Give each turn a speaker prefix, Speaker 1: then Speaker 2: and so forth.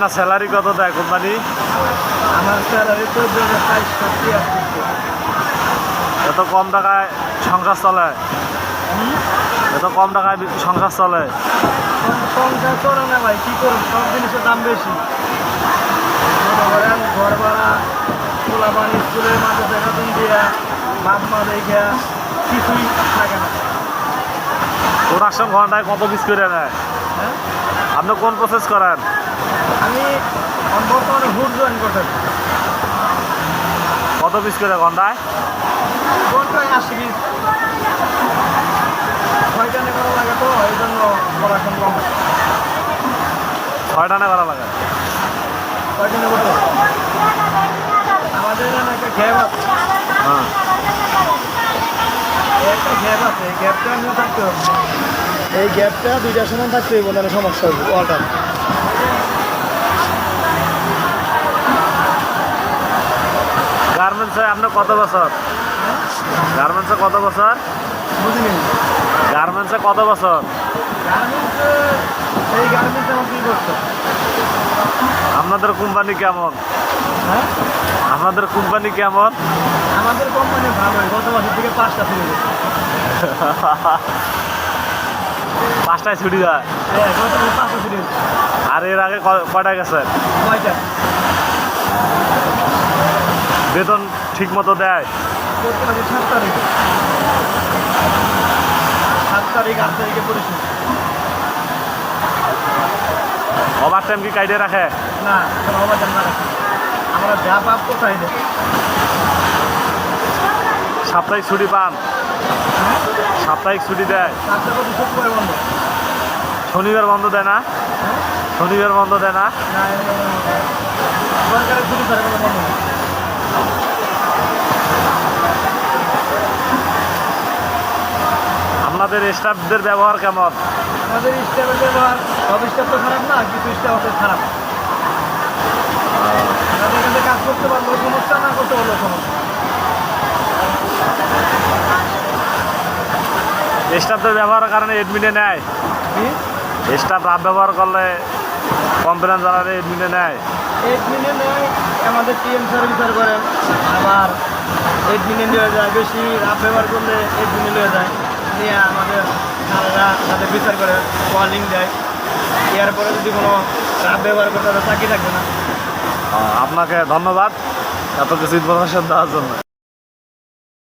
Speaker 1: আপনার স্যালারি কত দেয় কোম্পানি
Speaker 2: আমার স্যালারি
Speaker 1: এত কম টাকায় সংসার চলে? এত কম টাকায় সংসার চলে?
Speaker 2: সংসার করে না ভাই কী করুন সব জিনিসের দাম বেশি। মনে করেন ঘর ভাড়া খোলা পানি স্কুলের মাঝে বেতন দিয়া বাপ মা দেখা কিছুই থাকে না।
Speaker 1: প্রোডাকশন ঘন্টায় কত পিস করে নেয়?
Speaker 2: হ্যাঁ?
Speaker 1: আপনি কোন প্রসেস করেন?
Speaker 2: আমি বর্তমানে হুড জয়েন করতে
Speaker 1: কত পিস করে ঘন্টায়?
Speaker 2: ঘন্টায় আসি কি ছয়টানে করা লাগে তো এই জন্য পড়াশোনা কম।
Speaker 1: ছয় টানা করা লাগে?
Speaker 2: ছয়টানে করতে আমাদের এখানে একটা গ্যাপ আছে।
Speaker 1: হ্যাঁ।
Speaker 2: একটা গ্যাপ আছে এই গ্যাপটা আমি থাকতে হবে। এই গ্যাপটা দুইটার সমান থাকতে হবে নাহলে সমস্যা হবে
Speaker 1: গার্মেন্টসে আপনার কত বছর? গার্মেন্টসে কত বছর? গার্মেন্টসে কত বছর?
Speaker 2: এই গার্মেন্টস আমার কী করছে
Speaker 1: আপনাদের কোম্পানি কেমন?
Speaker 2: হ্যাঁ?
Speaker 1: আপনাদের কোম্পানি কেমন?
Speaker 2: আমাদের কোম্পানি ভালোই গত বছর থেকে পাঁচটা গেছে
Speaker 1: পাঁচটায় ছুটি যায়
Speaker 2: হ্যাঁ
Speaker 1: আর এর আগে ক-
Speaker 2: গেছে
Speaker 1: বেতন ঠিক মতো দেয়।
Speaker 2: তারিখ সাত তারিখ আট তারিখে
Speaker 1: ওভার টাইম কি কাইডে রাখে?
Speaker 2: না
Speaker 1: সাপ্তাহিক ছুটি পান। সাপ্তাহিক ছুটি দেয়। শনিবার বন্ধ দেয় না? শনিবার বন্ধ দেয় না
Speaker 2: না সরকারের ছুটি ছাড়া কোনো বন্ধ নেই।
Speaker 1: আপনাদের স্টাফদের ব্যবহার কেমন?
Speaker 2: আমাদের স্টাফের ব্যবহার সব স্টাফ তো খারাপ না কিছু স্টাফ আছে খারাপ। আমাদের কাজ করতে পারল সমস্যা না করতে পারল সমস্যা
Speaker 1: স্টাফদের ব্যবহারের কারণে এডমিনে নেয়?
Speaker 2: কি?
Speaker 1: স্টাফ রাত ব্যবহার করলে কমপ্লেন জানালে এডমিনে নেয়?
Speaker 2: এডমিনে নেয় আমাদের টিএম স্যার বিচার করেন আবার এডমিনে নিয়ে যায়। বেশি রাত ব্যবহার করলে এডমিনে নিয়ে যায়। নিয়ে আমাদের স্যারেরা তাদের বিচার করে ওয়ার্নিং দেয়। এরপরে যদি কোনো খারাপ ব্যবহার করে তাদের চাকরি থাকবে না।
Speaker 1: আপনাকে ধন্যবাদ। এত কিছু ইনফরমেশন দেওয়ার জন্য।